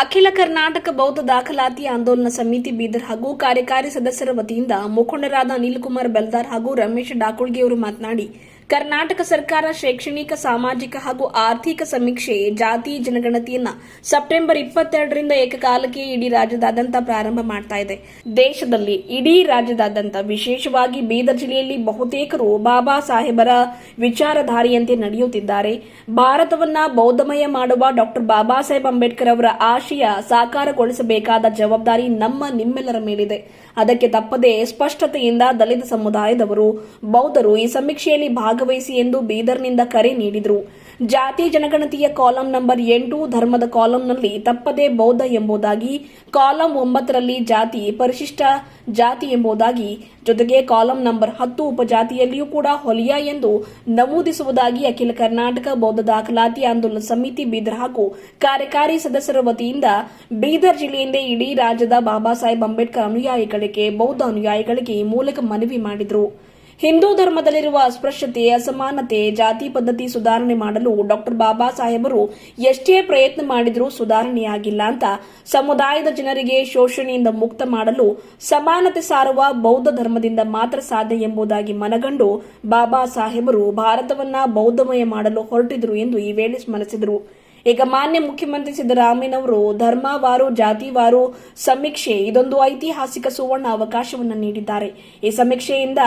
ಅಖಿಲ ಕರ್ನಾಟಕ ಬೌದ್ಧ ದಾಖಲಾತಿ ಆಂದೋಲನ ಸಮಿತಿ ಬೀದರ್ ಹಾಗೂ ಕಾರ್ಯಕಾರಿ ಸದಸ್ಯರ ವತಿಯಿಂದ ಮುಖಂಡರಾದ ಅನಿಲ್ ಕುಮಾರ್ ಬೆಲ್ದಾರ್ ಹಾಗೂ ರಮೇಶ್ ಡಾಕುಳ್ಗಿ ಅವರು ಮಾತನಾಡಿ ಕರ್ನಾಟಕ ಸರ್ಕಾರ ಶೈಕ್ಷಣಿಕ, ಸಾಮಾಜಿಕ ಹಾಗೂ ಆರ್ಥಿಕ ಸಮೀಕ್ಷೆ, ಜಾತಿ ಜನಗಣತಿಯನ್ನ ಸೆಪ್ಟೆಂಬರ್ ಇಪ್ಪತ್ತೆರಡರಿಂದ ಏಕಕಾಲಕ್ಕೆ ಇಡೀ ರಾಜ್ಯದಾದ್ಯಂತ ಪ್ರಾರಂಭ ಮಾಡ್ತಾ ಇದೆ. ದೇಶದಲ್ಲಿ ಇಡೀ ರಾಜ್ಯದಾದ್ಯಂತ ವಿಶೇಷವಾಗಿ ಬೀದರ್ ಜಿಲ್ಲೆಯಲ್ಲಿ ಬಹುತೇಕರು ಬಾಬಾ ಸಾಹೇಬರ ವಿಚಾರಧಾರೆಯಂತೆ ನಡೆಯುತ್ತಿದ್ದಾರೆ. ಭಾರತವನ್ನ ಬೌದ್ಧಮಯ ಮಾಡುವ ಡಾಕ್ಟರ್ ಬಾಬಾ ಸಾಹೇಬ್ ಅಂಬೇಡ್ಕರ್ ಅವರ ಆಶಯ ಸಾಕಾರಗೊಳಿಸಬೇಕಾದ ಜವಾಬ್ದಾರಿ ನಮ್ಮ ನಿಮ್ಮೆಲ್ಲರ ಮೇಲಿದೆ. ಅದಕ್ಕೆ ತಪ್ಪದೇ ಸ್ಪಷ್ಟತೆಯಿಂದ ದಲಿತ ಸಮುದಾಯದವರು, ಬೌದ್ಧರು ಈ ಸಮೀಕ್ಷೆಯಲ್ಲಿ ಭಾಗವಹಿಸಿ ಎಂದು ಬೀದರ್ನಿಂದ ಕರೆ ನೀಡಿದರು. ಜಾತಿ ಜನಗಣತಿಯ ಕಾಲಂ ನಂಬರ್ ಎಂಟು ಧರ್ಮದ ಕಾಲಂನಲ್ಲಿ ತಪ್ಪದೇ ಬೌದ್ಧ ಎಂಬುದಾಗಿ, ಕಾಲಂ ಒಂಬತ್ತರಲ್ಲಿ ಜಾತಿ ಪರಿಶಿಷ್ಟ ಜಾತಿ ಎಂಬುದಾಗಿ, ಜೊತೆಗೆ ಕಾಲಂ ನಂಬರ್ ಹತ್ತು ಉಪಜಾತಿಯಲ್ಲಿಯೂ ಕೂಡ ಹೊಲಿಯ ಎಂದು ನಮೂದಿಸುವುದಾಗಿ ಅಖಿಲ ಕರ್ನಾಟಕ ಬೌದ್ಧ ದಾಖಲಾತಿ ಆಂದೋಲನ ಸಮಿತಿ ಬೀದರ್ ಹಾಗೂ ಕಾರ್ಯಕಾರಿ ಸದಸ್ಯರ ವತಿಯಿಂದ ಬೀದರ್ ಜಿಲ್ಲೆಯಿಂದ ಇಡೀ ರಾಜ್ಯದ ಬಾಬಾ ಸಾಹೇಬ್ ಅಂಬೇಡ್ಕರ್ ಅನುಯಾಯಿಗಳಿಗೆ ಬೌದ್ಧ ಅನುಯಾಯಿಗಳಿಗೆ ಮೂಲಕ ಮನವಿ ಮಾಡಿದರು. ಹಿಂದೂ ಧರ್ಮದಲ್ಲಿರುವ ಅಸ್ಪೃಶ್ಯತೆ, ಅಸಮಾನತೆ, ಜಾತಿ ಪದ್ಧತಿ ಸುಧಾರಣೆ ಮಾಡಲು ಡಾಕ್ಟರ್ ಬಾಬಾ ಸಾಹೇಬರು ಎಷ್ಟೇ ಪ್ರಯತ್ನ ಮಾಡಿದರೂ ಸುಧಾರಣೆಯಾಗಿಲ್ಲ ಅಂತ ಸಮುದಾಯದ ಜನರಿಗೆ ಶೋಷಣೆಯಿಂದ ಮುಕ್ತ ಮಾಡಲು ಸಮಾನತೆ ಸಾರುವ ಬೌದ್ಧ ಧರ್ಮದಿಂದ ಮಾತ್ರ ಸಾಧ್ಯ ಎಂಬುದಾಗಿ ಮನಗಂಡು ಬಾಬಾ ಸಾಹೇಬರು ಭಾರತವನ್ನ ಬೌದ್ಧಮಯ ಮಾಡಲು ಹೊರಟಿದ್ರು ಎಂದು ಈ ವೇಳೆ ಸ್ಮರಿಸಿದರು. ಈಗ ಮಾನ್ಯ ಮುಖ್ಯಮಂತ್ರಿ ಸಿದ್ದರಾಮಯ್ಯನವರು, ಧರ್ಮವಾರು, ಜಾತಿವಾರು ಸಮೀಕ್ಷೆ, ಇದೊಂದು ಐತಿಹಾಸಿಕ ಸುವರ್ಣ ಅವಕಾಶವನ್ನು ನೀಡಿದ್ದಾರೆ. ಈ ಸಮೀಕ್ಷೆಯಿಂದ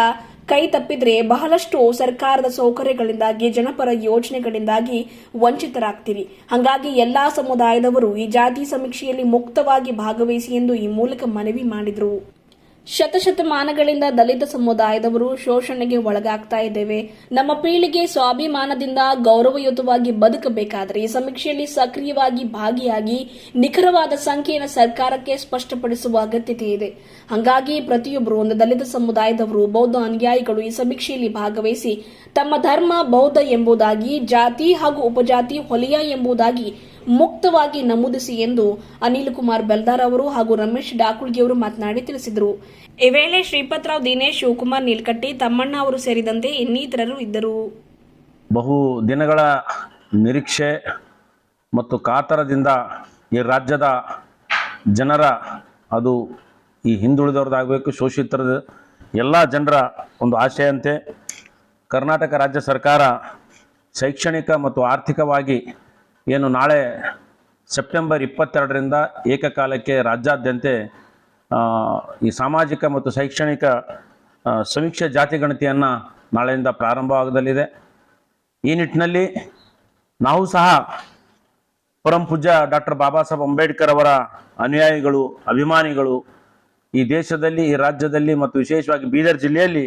ಕೈ ತಪ್ಪಿದ್ರೆ ಬಹಳಷ್ಟು ಸರ್ಕಾರದ ಸೌಕರ್ಯಗಳಿಂದಾಗಿ, ಜನಪರ ಯೋಜನೆಗಳಿಂದಾಗಿ ವಂಚಿತರಾಗ್ತೀರಿ. ಹಾಗಾಗಿ ಎಲ್ಲಾ ಸಮುದಾಯದವರು ಈ ಜಾತಿ ಸಮೀಕ್ಷೆಯಲ್ಲಿ ಮುಕ್ತವಾಗಿ ಭಾಗವಹಿಸಿ ಎಂದು ಈ ಮೂಲಕ ಮನವಿ ಮಾಡಿದರು. ಶತಶತಮಾನಗಳಿಂದ ದಲಿತ ಸಮುದಾಯದವರು ಶೋಷಣೆಗೆ ಒಳಗಾಗ್ತಾ ಇದ್ದೇವೆ. ನಮ್ಮ ಪೀಳಿಗೆ ಸ್ವಾಭಿಮಾನದಿಂದ ಗೌರವಯುತವಾಗಿ ಬದುಕಬೇಕಾದರೆ ಈ ಸಮೀಕ್ಷೆಯಲ್ಲಿ ಸಕ್ರಿಯವಾಗಿ ಭಾಗಿಯಾಗಿ ನಿಖರವಾದ ಸಂಖ್ಯೆಯನ್ನು ಸರ್ಕಾರಕ್ಕೆ ಸ್ಪಷ್ಟಪಡಿಸುವ ಅಗತ್ಯತೆ ಇದೆ. ಹಾಗಾಗಿ ಪ್ರತಿಯೊಬ್ಬರು ಒಂದು ದಲಿತ ಸಮುದಾಯದವರು, ಬೌದ್ಧ ಅನುಯಾಯಿಗಳು ಈ ಸಮೀಕ್ಷೆಯಲ್ಲಿ ಭಾಗವಹಿಸಿ ತಮ್ಮ ಧರ್ಮ, ಬೌದ್ಧ ಎಂಬುದಾಗಿ, ಜಾತಿ ಹಾಗೂ ಉಪಜಾತಿ, ಹೊಲಿಯ ಎಂಬುದಾಗಿ ಮುಕ್ತವಾಗಿ ನಮೂದಿಸಿ ಎಂದು ಅನಿಲ್ ಕುಮಾರ್ ಬೆಲ್ದಾರ್ ಅವರು ಹಾಗೂ ರಮೇಶ್ ಡಾಕುಳ್ಗಿ ಅವರು ಮಾತನಾಡಿ ತಿಳಿಸಿದರು. ಈ ವೇಳೆ ಶ್ರೀಪತ್ರಾವ್ ದಿನೇಶ್, ಶಿವಕುಮಾರ್ ನೀಲ್ಕಟ್ಟಿ, ತಮ್ಮಣ್ಣ ಅವರು ಸೇರಿದಂತೆ ಇನ್ನಿತರರು ಇದ್ದರು. ಬಹು ದಿನಗಳ ನಿರೀಕ್ಷೆ ಮತ್ತು ಕಾತರದಿಂದ ಈ ರಾಜ್ಯದ ಜನರ ಅದು ಈ ಹಿಂದುಳಿದವ್ರದ್ದಾಗಬೇಕು ಶೋಷಿತರದ ಎಲ್ಲ ಜನರ ಒಂದು ಆಶಯಂತೆ. ಕರ್ನಾಟಕ ರಾಜ್ಯ ಸರ್ಕಾರ ಶೈಕ್ಷಣಿಕ ಮತ್ತು ಆರ್ಥಿಕವಾಗಿ ಏನು ನಾಳೆ ಸೆಪ್ಟೆಂಬರ್ ಇಪ್ಪತ್ತೆರಡರಿಂದ ಏಕಕಾಲಕ್ಕೆ ರಾಜ್ಯಾದ್ಯಂತ ಈ ಸಾಮಾಜಿಕ ಮತ್ತು ಶೈಕ್ಷಣಿಕ ಸಮೀಕ್ಷೆ ಜಾತಿ ಗಣತಿಯನ್ನು ನಾಳೆಯಿಂದ ಪ್ರಾರಂಭವಾಗದಲ್ಲಿದೆ. ಈ ನಿಟ್ಟಿನಲ್ಲಿ ನಾವು ಸಹ ಪರಂ ಪೂಜ್ಯ ಡಾಕ್ಟರ್ ಬಾಬಾ ಸಾಹೇಬ್ ಅಂಬೇಡ್ಕರ್ ಅವರ ಅನುಯಾಯಿಗಳು, ಅಭಿಮಾನಿಗಳು ಈ ದೇಶದಲ್ಲಿ, ಈ ರಾಜ್ಯದಲ್ಲಿ ಮತ್ತು ವಿಶೇಷವಾಗಿ ಬೀದರ್ ಜಿಲ್ಲೆಯಲ್ಲಿ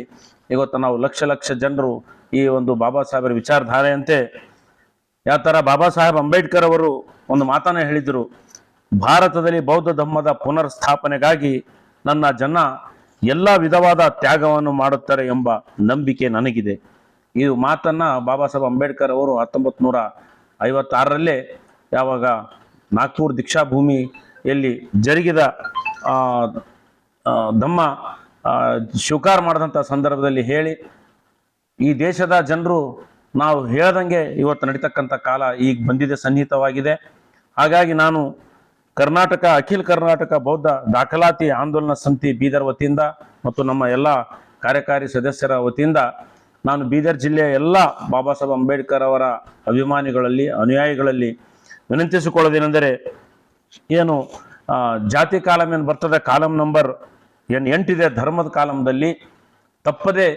ಇವತ್ತು ನಾವು ಲಕ್ಷ ಲಕ್ಷ ಜನರು ಈ ಒಂದು ಬಾಬಾ ಸಾಹೇಬರ ವಿಚಾರಧಾರೆಯಂತೆ ಯಾವ ಥರ ಬಾಬಾ ಸಾಹೇಬ್ ಅಂಬೇಡ್ಕರ್ ಅವರು ಒಂದು ಮಾತನ್ನು ಹೇಳಿದರು, ಭಾರತದಲ್ಲಿ ಬೌದ್ಧ ಧರ್ಮದ ಪುನರ್ ಸ್ಥಾಪನೆಗಾಗಿ ನನ್ನ ಜನ ಎಲ್ಲ ವಿಧವಾದ ತ್ಯಾಗವನ್ನು ಮಾಡುತ್ತಾರೆ ಎಂಬ ನಂಬಿಕೆ ನನಗಿದೆ. ಈ ಮಾತನ್ನ ಬಾಬಾ ಸಾಹೇಬ್ ಅಂಬೇಡ್ಕರ್ ಅವರು ಹತ್ತೊಂಬತ್ತು ನೂರ ಐವತ್ತಾರರಲ್ಲೇ ಯಾವಾಗ ನಾಗ್ಪುರ್ ದೀಕ್ಷಾಭೂಮಿಯಲ್ಲಿ ಜರುಗಿದ ಧಮ್ಮ ಸ್ವೀಕಾರ ಮಾಡಿದಂಥ ಸಂದರ್ಭದಲ್ಲಿ ಹೇಳಿ, ಈ ದೇಶದ ಜನರು ನಾವು ಹೇಳ್ದಂಗೆ ಇವತ್ತು ನಡೀತಕ್ಕಂಥ ಕಾಲ ಈಗ ಬಂದಿದೆ, ಸನ್ನಿಹಿತವಾಗಿದೆ. ಹಾಗಾಗಿ ನಾನು ಕರ್ನಾಟಕ, ಅಖಿಲ ಕರ್ನಾಟಕ ಬೌದ್ಧ ದಾಖಲಾತಿ ಆಂದೋಲನ ಸಮಿತಿ ಬೀದರ್ ವತಿಯಿಂದ ಮತ್ತು ನಮ್ಮ ಎಲ್ಲ ಕಾರ್ಯಕಾರಿ ಸದಸ್ಯರ ವತಿಯಿಂದ ನಾನು ಬೀದರ್ ಜಿಲ್ಲೆಯ ಎಲ್ಲ ಬಾಬಾ ಸಾಹೇಬ್ ಅಂಬೇಡ್ಕರ್ ಅವರ ಅಭಿಮಾನಿಗಳಲ್ಲಿ, ಅನುಯಾಯಿಗಳಲ್ಲಿ ವಿನಂತಿಸಿಕೊಳ್ಳೋದೇನೆಂದರೆ ಏನು ಜಾತಿ ಕಾಲಮ್ ಏನು ಬರ್ತದೆ, ಕಾಲಂ ನಂಬರ್ ಏನು ಎಂಟಿದೆ, ಧರ್ಮದ ಕಾಲಂದಲ್ಲಿ ತಪ್ಪದೆ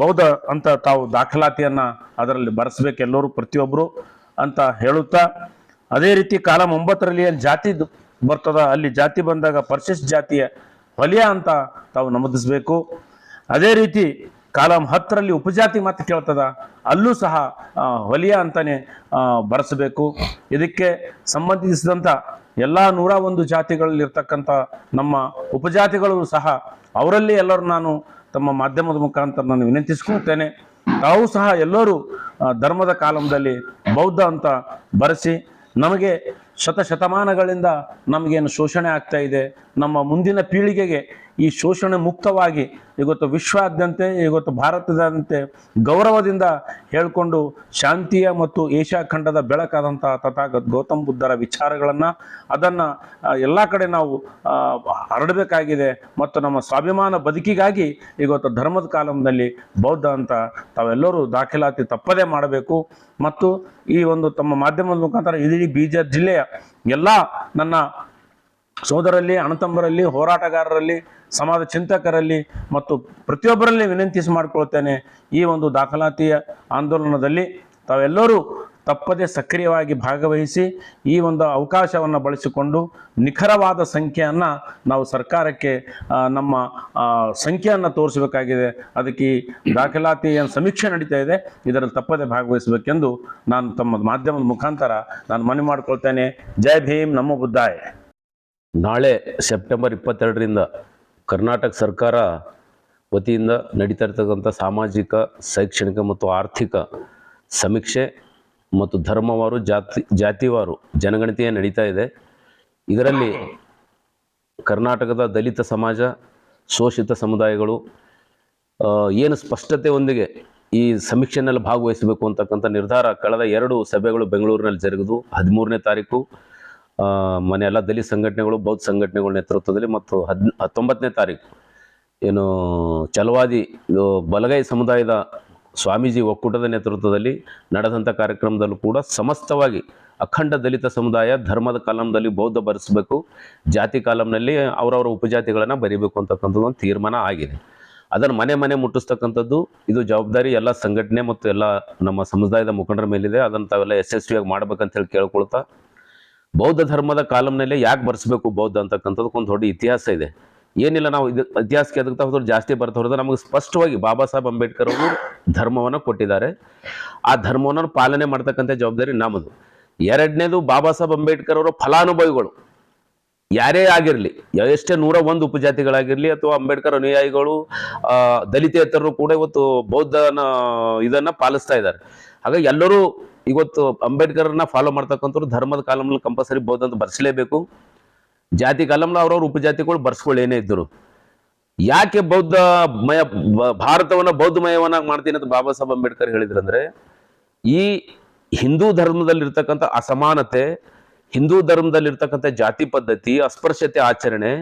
ಬೌದ್ಧ ಅಂತ ತಾವು ದಾಖಲಾತಿಯನ್ನ ಅದರಲ್ಲಿ ಬರೆಸ್ಬೇಕು ಎಲ್ಲರೂ ಪ್ರತಿಯೊಬ್ಬರು ಅಂತ ಹೇಳುತ್ತಾ, ಅದೇ ರೀತಿ ಕಾಲಂ ಒಂಬತ್ತರಲ್ಲಿ ಏನು ಜಾತಿ ಬರ್ತದ, ಅಲ್ಲಿ ಜಾತಿ ಬಂದಾಗ ಪರಿಶಿಷ್ಟ ಜಾತಿಯ ಹೊಲಿಯ ಅಂತ ತಾವು ನಮೂದಿಸಬೇಕು. ಅದೇ ರೀತಿ ಕಾಲಂ ಹತ್ತರಲ್ಲಿ ಉಪಜಾತಿ ಮಾತು ಕೇಳ್ತದ, ಅಲ್ಲೂ ಸಹ ಹೊಲಿಯ ಅಂತಾನೆ ಬರೆಸಬೇಕು. ಇದಕ್ಕೆ ಸಂಬಂಧಿಸಿದಂಥ ಎಲ್ಲ ನೂರ ಒಂದು ಜಾತಿಗಳಲ್ಲಿರ್ತಕ್ಕಂಥ ನಮ್ಮ ಉಪಜಾತಿಗಳು ಸಹ, ಅವರಲ್ಲಿ ಎಲ್ಲರೂ ನಾನು ತಮ್ಮ ಮಾಧ್ಯಮದ ಮುಖಾಂತರ ನಾನು ವಿನಂತಿಸ್ಕೊಳ್ತೇನೆ ತಾವು ಸಹ ಎಲ್ಲರೂ ಧರ್ಮದ ಕಾಲಂದಲ್ಲಿ ಬೌದ್ಧ ಅಂತ ಬರೆಸಿ, ನಮಗೆ ಶತಶತಮಾನಗಳಿಂದ ನಮಗೇನು ಶೋಷಣೆ ಆಗ್ತಾ ಇದೆ, ನಮ್ಮ ಮುಂದಿನ ಪೀಳಿಗೆಗೆ ಈ ಶೋಷಣೆ ಮುಕ್ತವಾಗಿ ಇವತ್ತು ವಿಶ್ವಾದ್ಯಂತ, ಇವತ್ತು ಭಾರತದಂತೆ ಗೌರವದಿಂದ ಹೇಳಿಕೊಂಡು ಶಾಂತಿಯ ಮತ್ತು ಏಷ್ಯಾ ಖಂಡದ ಬೆಳಕಾದಂತಹ ತಥಾಗತ ಗೌತಮ್ ಬುದ್ಧರ ವಿಚಾರಗಳನ್ನು, ಅದನ್ನು ಎಲ್ಲ ಕಡೆ ನಾವು ಹರಡಬೇಕಾಗಿದೆ ಮತ್ತು ನಮ್ಮ ಸ್ವಾಭಿಮಾನ ಬದುಕಿಗಾಗಿ ಇವತ್ತು ಧರ್ಮದ ಕಾಲಂನಲ್ಲಿ ಬೌದ್ಧ ಅಂತ ತಾವೆಲ್ಲರೂ ದಾಖಲಾತಿ ತಪ್ಪದೇ ಮಾಡಬೇಕು. ಮತ್ತು ಈ ಒಂದು ತಮ್ಮ ಮಾಧ್ಯಮದ ಮುಖಾಂತರ ಇಡೀ ಬೀಜ ಜಿಲ್ಲೆಯ ಎಲ್ಲ ನನ್ನ ಸೋದರಲ್ಲಿ ಅಣತಂಬರಲ್ಲಿ ಹೋರಾಟಗಾರರಲ್ಲಿ, ಸಮಾಜ ಚಿಂತಕರಲ್ಲಿ ಮತ್ತು ಪ್ರತಿಯೊಬ್ಬರಲ್ಲಿ ವಿನಂತಿಸಿ ಮಾಡಿಕೊಳ್ತೇನೆ ಈ ಒಂದು ದಾಖಲಾತಿಯ ಆಂದೋಲನದಲ್ಲಿ ತಾವೆಲ್ಲರೂ ತಪ್ಪದೆ ಸಕ್ರಿಯವಾಗಿ ಭಾಗವಹಿಸಿ ಈ ಒಂದು ಅವಕಾಶವನ್ನು ಬಳಸಿಕೊಂಡು ನಿಖರವಾದ ಸಂಖ್ಯೆಯನ್ನು ನಾವು ಸರ್ಕಾರಕ್ಕೆ ನಮ್ಮ ಸಂಖ್ಯೆಯನ್ನು ತೋರಿಸಬೇಕಾಗಿದೆ. ಅದಕ್ಕೆ ಈ ದಾಖಲಾತಿಯ ಸಮೀಕ್ಷೆ ನಡೀತಾ ಇದೆ. ಇದರಲ್ಲಿ ತಪ್ಪದೆ ಭಾಗವಹಿಸಬೇಕೆಂದು ನಾನು ತಮ್ಮ ಮಾಧ್ಯಮದ ಮುಖಾಂತರ ನಾನು ಮನವಿ ಮಾಡಿಕೊಳ್ತೇನೆ. ಜೈ ಭೀಮ್, ನಮ್ಮ ಬುದ್ಧಾಯ ನಾಳೆ ಸೆಪ್ಟೆಂಬರ್ ಇಪ್ಪತ್ತೆರಡರಿಂದ ಕರ್ನಾಟಕ ಸರ್ಕಾರ ವತಿಯಿಂದ ನಡೀತಾ ಇರ್ತಕ್ಕಂಥ ಸಾಮಾಜಿಕ, ಶೈಕ್ಷಣಿಕ ಮತ್ತು ಆರ್ಥಿಕ ಸಮೀಕ್ಷೆ ಮತ್ತು ಧರ್ಮವಾರು, ಜಾತಿ, ಜಾತಿವಾರು ಜನಗಣತಿಯ ನಡೀತಾ ಇದೆ. ಇದರಲ್ಲಿ ಕರ್ನಾಟಕದ ದಲಿತ ಸಮಾಜ, ಶೋಷಿತ ಸಮುದಾಯಗಳು ಏನು ಏನು ಸ್ಪಷ್ಟತೆಯೊಂದಿಗೆ ಈ ಸಮೀಕ್ಷೆನಲ್ಲಿ ಭಾಗವಹಿಸಬೇಕು ಅಂತಕ್ಕಂಥ ನಿರ್ಧಾರ ಕಳೆದ ಎರಡು ಸಭೆಗಳು ಬೆಂಗಳೂರಿನಲ್ಲಿ ಜರುಗಿದು ಹದಿಮೂರನೇ ತಾರೀಕು ಮನೆ ಎಲ್ಲ ದಲಿತ ಸಂಘಟನೆಗಳು, ಬೌದ್ಧ ಸಂಘಟನೆಗಳ ನೇತೃತ್ವದಲ್ಲಿ ಮತ್ತು ಹದ್, ಹತ್ತೊಂಬತ್ತನೇ ತಾರೀಕು ಏನು ಚಲವಾದಿ ಬಲಗೈ ಸಮುದಾಯದ ಸ್ವಾಮೀಜಿ ಒಕ್ಕೂಟದ ನೇತೃತ್ವದಲ್ಲಿ ನಡೆದಂಥ ಕಾರ್ಯಕ್ರಮದಲ್ಲೂ ಕೂಡ ಸಮಸ್ತವಾಗಿ ಅಖಂಡ ದಲಿತ ಸಮುದಾಯ ಧರ್ಮದ ಕಾಲಂನಲ್ಲಿ ಬೌದ್ಧ ಬರೆಸಬೇಕು, ಜಾತಿ ಕಾಲಂನಲ್ಲಿ ಅವರವರ ಉಪಜಾತಿಗಳನ್ನು ಬರೀಬೇಕು ಅಂತಕ್ಕಂಥದ್ದು ಒಂದು ತೀರ್ಮಾನ ಆಗಿದೆ. ಅದನ್ನು ಮನೆ ಮನೆ ಮುಟ್ಟಿಸ್ತಕ್ಕಂಥದ್ದು, ಇದು ಜವಾಬ್ದಾರಿ ಎಲ್ಲ ಸಂಘಟನೆ ಮತ್ತು ಎಲ್ಲ ನಮ್ಮ ಸಮುದಾಯದ ಮುಖಂಡರ ಮೇಲಿದೆ. ಅದನ್ನು ತಾವೆಲ್ಲ ಯಶಸ್ವಿಯಾಗಿ ಮಾಡ್ಬೇಕಂತ ಹೇಳಿ ಕೇಳ್ಕೊಳ್ತಾ ಬೌದ್ಧ ಧರ್ಮದ ಕಾಲಂನಲ್ಲೇ ಯಾಕೆ ಬರ್ಸ್ಬೇಕು ಬೌದ್ಧ ಅಂತಕ್ಕಂಥದ್ದಕ್ಕೆ ಒಂದು ದೊಡ್ಡ ಇತಿಹಾಸ ಇದೆ. ಏನಿಲ್ಲ ನಾವು ಇದು ಇತಿಹಾಸಕ್ಕೆ ಅದಕ್ಕೆ ಹೋದ್ರೆ ಜಾಸ್ತಿ ಬರ್ತಾ ಹೋದ್ರೆ ನಮಗೆ ಸ್ಪಷ್ಟವಾಗಿ ಬಾಬಾ ಸಾಹೇಬ್ ಅಂಬೇಡ್ಕರ್ ಅವರು ಧರ್ಮವನ್ನು ಕೊಟ್ಟಿದ್ದಾರೆ. ಆ ಧರ್ಮವನ್ನು ಪಾಲನೆ ಮಾಡ್ತಕ್ಕಂಥ ಜವಾಬ್ದಾರಿ ನಮ್ಮದು ಎರಡನೇದು ಬಾಬಾ ಸಾಹೇಬ್ ಅಂಬೇಡ್ಕರ್ ಅವರ ಫಲಾನುಭವಿಗಳು. ಯಾರೇ ಆಗಿರಲಿ, ಎಷ್ಟೇ ನೂರ ಒಂದು ಉಪಜಾತಿಗಳಾಗಿರಲಿ ಅಥವಾ ಅಂಬೇಡ್ಕರ್ ಅನುಯಾಯಿಗಳು ದಲಿತೇತರರು ಕೂಡ ಇವತ್ತು ಬೌದ್ಧನ ಇದನ್ನು ಪಾಲಿಸ್ತಾ ಇದ್ದಾರೆ. ಹಾಗಾಗಿ ಎಲ್ಲರೂ ಇವತ್ತು ಅಂಬೇಡ್ಕರ್ನ ಫಾಲೋ ಮಾಡ್ತಕ್ಕಂಥವ್ರು ಧರ್ಮದ ಕಾಲಂನಲ್ಲಿ ಕಂಪಲ್ಸರಿ ಬೌದ್ಧ ಅಂತ ಬರ್ಸಲೇಬೇಕು. ಜಾತಿ ಕಾಲಮ್ನ ಅವ್ರವ್ರ ಉಪಜಾತಿಗಳು ಬರ್ಸ್ಕೊಳ್ಳಿ ಇದ್ದರು ಯಾಕೆ ಬೌದ್ಧ ಮಯ, ಭಾರತವನ್ನ ಬೌದ್ಧಮಯವನ್ನಾಗಿ ಮಾಡ್ತೀನಿ ಅಂತ ಬಾಬಾ ಸಾಹೇಬ್ ಅಂಬೇಡ್ಕರ್ ಹೇಳಿದ್ರಂದ್ರೆ, ಈ ಹಿಂದೂ ಧರ್ಮದಲ್ಲಿರ್ತಕ್ಕಂಥ ಅಸಮಾನತೆ, ಹಿಂದೂ ಧರ್ಮದಲ್ಲಿರ್ತಕ್ಕಂಥ ಜಾತಿ ಪದ್ಧತಿ, ಅಸ್ಪೃಶ್ಯತೆ ಆಚರಣೆ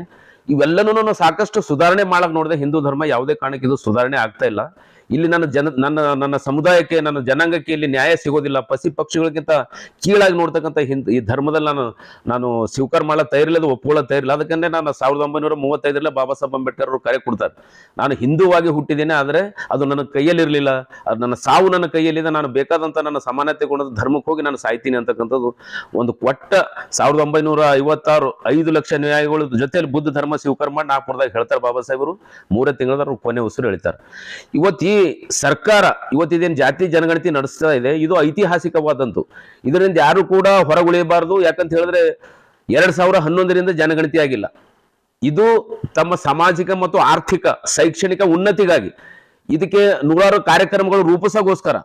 ಇವೆಲ್ಲನೂ ಸಾಕಷ್ಟು ಸುಧಾರಣೆ ಮಾಡಕ್ ನೋಡಿದೆ ಹಿಂದೂ ಧರ್ಮ ಯಾವುದೇ ಕಾರಣಕ್ಕೆ ಇದು ಸುಧಾರಣೆ ಆಗ್ತಾ ಇಲ್ಲ. ಇಲ್ಲಿ ನನ್ನ ಜನ, ನನ್ನ ನನ್ನ ಸಮುದಾಯಕ್ಕೆ, ನನ್ನ ಜನಾಂಗಕ್ಕೆ ಇಲ್ಲಿ ನ್ಯಾಯ ಸಿಗೋದಿಲ್ಲ. ಪಸಿ ಪಕ್ಷಿಗಳಿಗಿಂತ ಕೀಳಾಗಿ ನೋಡ್ತಕ್ಕಂಥ ಹಿಂದ್, ಈ ಧರ್ಮದಲ್ಲಿ ನಾನು ನಾನು ಸ್ವೀಕಾರ ಮಾಡೋ ತಯಾರಿಲ್ಲ, ಅದು ಒಪ್ಕೊಳ್ಳೋ ತಯಾರಿಲ್ಲ. ಅದಕ್ಕಂದ್ರೆ ನಾನು ಸಾವಿರದ ಒಂಬೈನೂರ ಮೂವತ್ತೈದರಲ್ಲೇ ಬಾಬಾ ಸಾಹೇಬ್ ಅಂಬೇಡ್ಕರ್ ಅವರು ಕರೆ ಕೊಡ್ತಾರೆ. ನಾನು ಹಿಂದೂವಾಗಿ ಹುಟ್ಟಿದ್ದೇನೆ, ಆದರೆ ಅದು ನನ್ನ ಕೈಯಲ್ಲಿರಲಿಲ್ಲ. ಅದು ನನ್ನ ಸಾವು ನನ್ನ ಕೈಯಲ್ಲಿದೆ. ನಾನು ಬೇಕಾದಂಥ ನನ್ನ ಸಮಾನತೆ ಕೊಡೋದು, ಧರ್ಮಕ್ಕೆ ಹೋಗಿ ನಾನು ಸಾಯ್ತೀನಿ ಅಂತಕ್ಕಂಥದ್ದು ಒಂದು ಕೊಟ್ಟ ಸಾವಿರದ ಒಂಬೈನೂರ ಐವತ್ತಾರು, ಐದು ಲಕ್ಷ ನ್ಯಾಯಗಳ ಜೊತೆಯಲ್ಲಿ ಬುದ್ಧ ಧರ್ಮ ಸ್ವೀಕಾರ ಮಾಡಿ ನಾಗ್ಪುರದಾಗ ಹೇಳ್ತಾರೆ ಬಾಬಾ ಸಾಹೇಬರು. ಮೂರೇ ತಿಂಗಳದ ಕೊನೆ ಉಸಿರು ಹೇಳ್ತಾರೆ ಇವತ್ತು ಈ ಸರ್ಕಾರ ಇವತ್ತಿದೇನು ಜಾತಿ ಜನಗಣತಿ ನಡೆಸ್ತಾ ಇದೆ, ಇದು ಐತಿಹಾಸಿಕವಾದಂತು ಇದರಿಂದ ಯಾರು ಕೂಡ ಹೊರಗುಳಿಯಬಾರದು, ಯಾಕಂತ ಹೇಳಿದ್ರೆ ಎರಡ್ ಸಾವಿರ ಹನ್ನೊಂದರಿಂದ ಜನಗಣತಿ ಆಗಿಲ್ಲ. ಇದು ತಮ್ಮ ಸಾಮಾಜಿಕ ಮತ್ತು ಆರ್ಥಿಕ, ಶೈಕ್ಷಣಿಕ ಉನ್ನತಿಗಾಗಿ. ಇದಕ್ಕೆ ನೂರಾರು ಕಾರ್ಯಕ್ರಮಗಳು ರೂಪಿಸೋಗೋಸ್ಕರ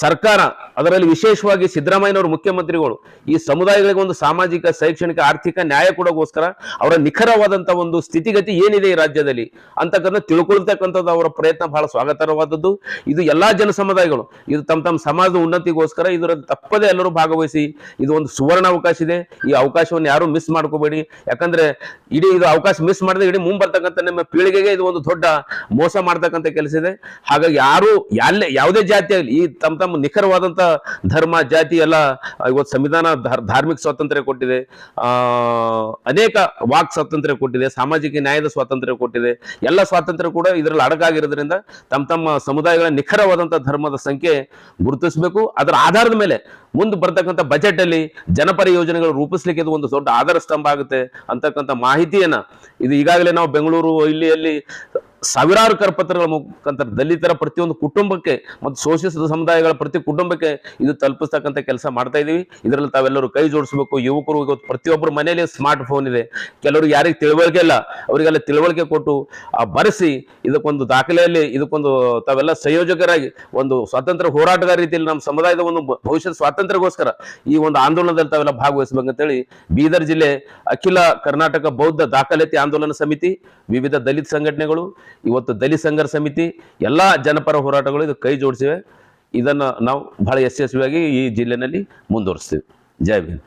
ಸರ್ಕಾರ, ಅದರಲ್ಲಿ ವಿಶೇಷವಾಗಿ ಸಿದ್ದರಾಮಯ್ಯನವರು ಮುಖ್ಯಮಂತ್ರಿಗಳು, ಈ ಸಮುದಾಯಗಳಿಗೆ ಒಂದು ಸಾಮಾಜಿಕ, ಶೈಕ್ಷಣಿಕ, ಆರ್ಥಿಕ ನ್ಯಾಯ ಕೊಡೋಗೋಸ್ಕರ ಅವರ ನಿಖರವಾದಂಥ ಒಂದು ಸ್ಥಿತಿಗತಿ ಏನಿದೆ ಈ ರಾಜ್ಯದಲ್ಲಿ ಅಂತಕ್ಕಂಥ ತಿಳ್ಕೊಳ್ತಕ್ಕಂಥದ್ದು ಅವರ ಪ್ರಯತ್ನ ಬಹಳ ಸ್ವಾಗತಾರ್ಹವಾದದ್ದು ಇದು ಎಲ್ಲಾ ಜನ ಸಮುದಾಯಗಳು, ಇದು ತಮ್ಮ ತಮ್ಮ ಸಮಾಜದ ಉನ್ನತಿಗೋಸ್ಕರ ಇದರ ತಪ್ಪದೇ ಎಲ್ಲರೂ ಭಾಗವಹಿಸಿ ಇದು ಒಂದು ಸುವರ್ಣ ಅವಕಾಶ ಇದೆ. ಈ ಅವಕಾಶವನ್ನು ಯಾರು ಮಿಸ್ ಮಾಡ್ಕೋಬೇಡಿ. ಯಾಕಂದ್ರೆ ಇಡೀ ಇದು ಅವಕಾಶ ಮಿಸ್ ಮಾಡಿದ್ರೆ ಇಡೀ ಮುಂಬರ್ತಕ್ಕಂಥ ನಮ್ಮ ಪೀಳಿಗೆಗೆ ಇದು ಒಂದು ದೊಡ್ಡ ಮೋಸ ಮಾಡ್ತಕ್ಕಂಥ ಕೆಲಸ ಇದೆ. ಹಾಗಾಗಿ ಯಾರು ಎಲ್ಲೇ ಯಾವುದೇ ಜಾತಿ ಈ ತಮ್ಮ ತಮ್ಮ ನಿಖರವಾದಂಥ ಧರ್ಮ, ಜಾತಿ ಎಲ್ಲ ಇವತ್ತು ಸಂವಿಧಾನ ಧಾರ್- ಧಾರ್ಮಿಕ ಸ್ವಾತಂತ್ರ್ಯ ಕೊಟ್ಟಿದೆ. ಅನೇಕ ವಾಕ್ ಸ್ವಾತಂತ್ರ್ಯ ಕೊಟ್ಟಿದೆ, ಸಾಮಾಜಿಕ ನ್ಯಾಯದ ಸ್ವಾತಂತ್ರ್ಯ ಕೊಟ್ಟಿದೆ. ಎಲ್ಲ ಸ್ವಾತಂತ್ರ್ಯ ಕೂಡ ಇದರಲ್ಲಿ ಅಡಗಾಗಿರೋದ್ರಿಂದ ತಮ್ಮ ತಮ್ಮ ಸಮುದಾಯಗಳ ನಿಖರವಾದಂಥ ಧರ್ಮದ ಸಂಖ್ಯೆ ಗುರುತಿಸಬೇಕು. ಅದರ ಆಧಾರದ ಮೇಲೆ ಮುಂದೆ ಬರ್ತಕ್ಕಂಥ ಬಜೆಟ್ ಅಲ್ಲಿ ಜನಪರ ಯೋಜನೆಗಳು ರೂಪಿಸ್ಲಿಕ್ಕೆ ಇದು ಒಂದು ದೊಡ್ಡ ಆಧಾರ ಸ್ತಂಭ ಆಗುತ್ತೆ ಅಂತಕ್ಕಂಥ ಮಾಹಿತಿಯನ್ನ ಇದು ಈಗಾಗಲೇ ನಾವು ಬೆಂಗಳೂರು ಇಲ್ಲಿ ಅಲ್ಲಿ ಸಾವಿರಾರು ಕರಪತ್ರಗಳ ಮುಖಾಂತರ ದಲಿತರ ಪ್ರತಿಯೊಂದು ಕುಟುಂಬಕ್ಕೆ ಮತ್ತು ಶೋಷಿಸಿದ ಸಮುದಾಯಗಳ ಪ್ರತಿ ಕುಟುಂಬಕ್ಕೆ ಇದು ತಲುಪಿಸ್ತಕ್ಕಂಥ ಕೆಲಸ ಮಾಡ್ತಾ ಇದ್ದೀವಿ. ಇದರಲ್ಲಿ ತಾವೆಲ್ಲರೂ ಕೈ ಜೋಡಿಸಬೇಕು. ಯುವಕರು ಇವತ್ತು ಪ್ರತಿಯೊಬ್ಬರ ಮನೆಯಲ್ಲಿ ಸ್ಮಾರ್ಟ್ ಫೋನ್ ಇದೆ. ಕೆಲವರು ಯಾರಿಗೆ ತಿಳುವಳಿಕೆ ಇಲ್ಲ. ಅವರಿಗೆಲ್ಲ ತಿಳುವಳಿಕೆ ಕೊಟ್ಟು, ಆ, ಬರೆಸಿ ಇದಕ್ಕೊಂದು ದಾಖಲೆಯಲ್ಲಿ ಇದಕ್ಕೊಂದು ತಾವೆಲ್ಲ ಸಂಯೋಜಕರಾಗಿ ಒಂದು ಸ್ವಾತಂತ್ರ್ಯ ಹೋರಾಟಗಾರ ರೀತಿಯಲ್ಲಿ ನಮ್ಮ ಸಮುದಾಯದ ಒಂದು ಭವಿಷ್ಯದ ಸ್ವಾತಂತ್ರ್ಯಗೋಸ್ಕರ ಈ ಒಂದು ಆಂದೋಲನದಲ್ಲಿ ತಾವೆಲ್ಲ ಭಾಗವಹಿಸಬೇಕಂತೇಳಿ ಬೀದರ್ ಜಿಲ್ಲೆ ಅಖಿಲ ಕರ್ನಾಟಕ ಬೌದ್ಧ ದಾಖಲಾತಿ ಆಂದೋಲನ ಸಮಿತಿ, ವಿವಿಧ ದಲಿತ ಸಂಘಟನೆಗಳು ಇವತ್ತು ದಲಿತ ಸಂಘರ್ಷ ಸಮಿತಿ, ಎಲ್ಲ ಜನಪರ ಹೋರಾಟಗಳು ಇದು ಕೈ ಜೋಡಿಸಿವೆ. ಇದನ್ನು ನಾವು ಬಹಳ ಯಶಸ್ವಿಯಾಗಿ ಈ ಜಿಲ್ಲೆಯಲ್ಲಿ ಮುಂದುವರಿಸ್ತೀವಿ. ಜೈ ಭೀಮ್.